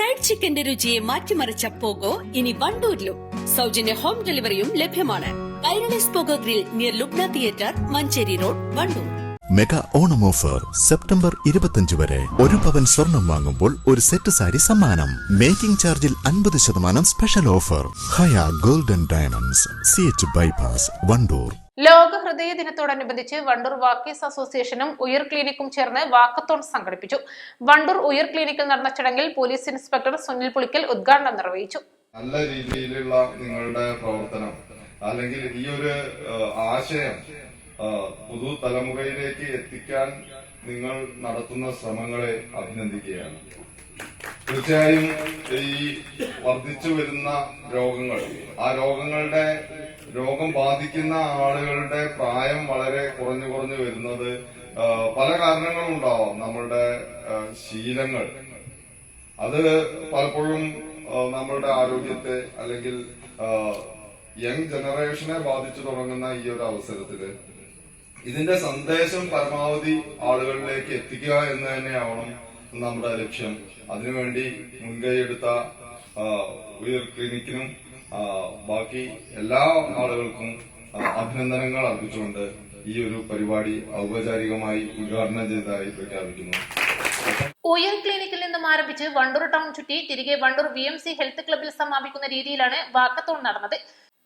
Fried ചിക്കന്റെ രുചിയെ മാറ്റിമറിച്ച pogo ഇനി വണ്ടൂരിലും. സൗജന്യ ഹോം ഡെലിവറിയും ലഭ്യമാണ്. Kairali's pogo grill near Lubna theatre Manjeri road Wandoor. Mega Onam offer September ഇരുപത്തിയഞ്ച് വരെ. ഒരു പവൻ സ്വർണം വാങ്ങുമ്പോൾ ഒരു സെറ്റ് സാരി സമ്മാനം. മേക്കിംഗ് ചാർജിൽ അൻപത് ശതമാനം special offer. Haya golden diamonds C H bypass Wandoor. ലോക ഹൃദയ ദിനത്തോടനുബന്ധിച്ച് വണ്ടൂർ വാക്കേസ് അസോസിയേഷനും ഉയർ ക്ലിനിക്കും ചേർന്ന് വാക്കത്തോൺ സംഘടിപ്പിച്ചു. വണ്ടൂർ ഉയർ ക്ലിനിക്കിൽ നടന്ന ചടങ്ങിൽ പോലീസ് ഇൻസ്പെക്ടർ സുനിൽ പുളിക്കൽ ഉദ്ഘാടനം നിർവഹിച്ചു. നല്ല രീതിയിലുള്ള നിങ്ങളുടെ പ്രവർത്തനം അല്ലെങ്കിൽ ഈ ഒരു ആശയം പുതു തലമുറയിലേക്ക് എത്തിക്കാൻ നിങ്ങൾ നടത്തുന്ന ശ്രമങ്ങളെ അഭിനന്ദിക്കുകയാണ്. തീർച്ചയായും ഈ വർദ്ധിച്ചു വരുന്ന രോഗങ്ങൾ ആ രോഗങ്ങളുടെ രോഗം ബാധിക്കുന്ന ആളുകളുടെ പ്രായം വളരെ കുറഞ്ഞു കുറഞ്ഞു വരുന്നത് പല കാരണങ്ങളും ഉണ്ടാവാം. നമ്മളുടെ ശീലങ്ങൾ. അത് പലപ്പോഴും നമ്മളുടെ ആരോഗ്യത്തെ അല്ലെങ്കിൽ യങ് ജനറേഷനെ ബാധിച്ചു തുടങ്ങുന്ന ഈ ഒരു അവസരത്തിൽ ഇതിന്റെ സന്ദേശം പരമാവധി ആളുകളിലേക്ക് എത്തിക്കുക എന്ന് തന്നെയാവണം നമ്മുടെ ലക്ഷ്യം. അതിനുവേണ്ടി മുൻകൈയെടുത്ത ഉയർ ക്ലിനിക്കിനും ബാക്കി എല്ലാ ആളുകൾക്കും അഭിനന്ദനങ്ങൾ അർപ്പിച്ചുകൊണ്ട് ഈ ഒരു പരിപാടി ഔപചാരികമായി ഉദ്ഘാടനം ചെയ്തതായി പ്രഖ്യാപിക്കുന്നു. ഉയർ ക്ലിനിക്കിൽ നിന്നും ആരംഭിച്ച് വണ്ടൂർ ടൗൺ ചുറ്റി തിരികെ Wandoor V M C health ക്ലബിൽ സമാപിക്കുന്ന രീതിയിലാണ് വാക്കത്തോൺ നടന്നത്.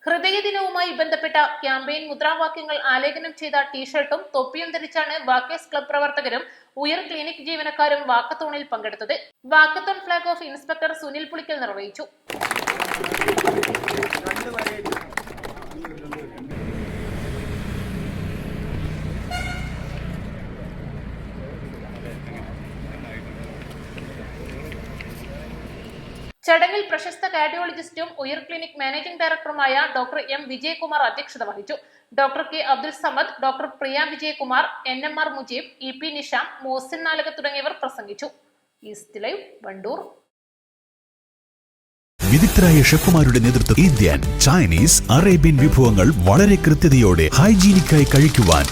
ഹൃദയ ദിനവുമായി ബന്ധപ്പെട്ട ക്യാമ്പയിൻ മുദ്രാവാക്യങ്ങൾ ആലേഖനം ചെയ്ത ടീഷർട്ടും തൊപ്പിയും ധരിച്ചാണ് വാക്കേഴ്സ് ക്ലബ് പ്രവർത്തകരും ഉയർ ക്ലിനിക് ജീവനക്കാരും വാക്കത്തോണിൽ പങ്കെടുത്തത്. Walkathon flag off inspector Sunil Pulickal നിർവഹിച്ചു. ചടങ്ങിൽ പ്രശസ്ത കാർഡിയോളജിസ്റ്റും ഉയർ ക്ലിനിക് മാനേജിംഗ് ഡയറക്ടറുമായ ഡോക്ടർ എം വിജയകുമാർ അധ്യക്ഷത വഹിച്ചു. Doctor K Abdul Samad doctor Priya Vijayakumar N M R Mujeeb E P Nisham Mosin നാലക തുടങ്ങിയവർ പ്രസംഗിച്ചു. East live Wandoor. വിദഗ്ധരായ ഷെഫുമാരുടെ നേതൃത്വം ഇന്ത്യൻ ചൈനീസ് അറേബ്യൻ വിഭവങ്ങൾ വളരെ കൃത്യതയോടെ ഹൈജീനിക്കായി കഴിക്കുവാൻ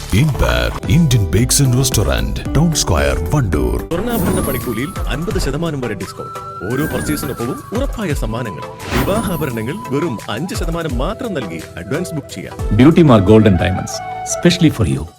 Indian bakes and restaurant town square Wandoor. സ്വർണാഭരണ പണിക്കൂലിയിൽ അൻപത് ശതമാനം വരെ ഡിസ്കൗണ്ട്. ഓരോ പർച്ചേസിനൊപ്പവും ഉറപ്പായ സമ്മാനങ്ങൾ. വിവാഹാഭരണങ്ങൾ വെറും അഞ്ച് ശതമാനം മാത്രം നൽകി അഡ്വാൻസ് ബുക്ക് ചെയ്യാം. Beauty Mar golden diamonds specially for you.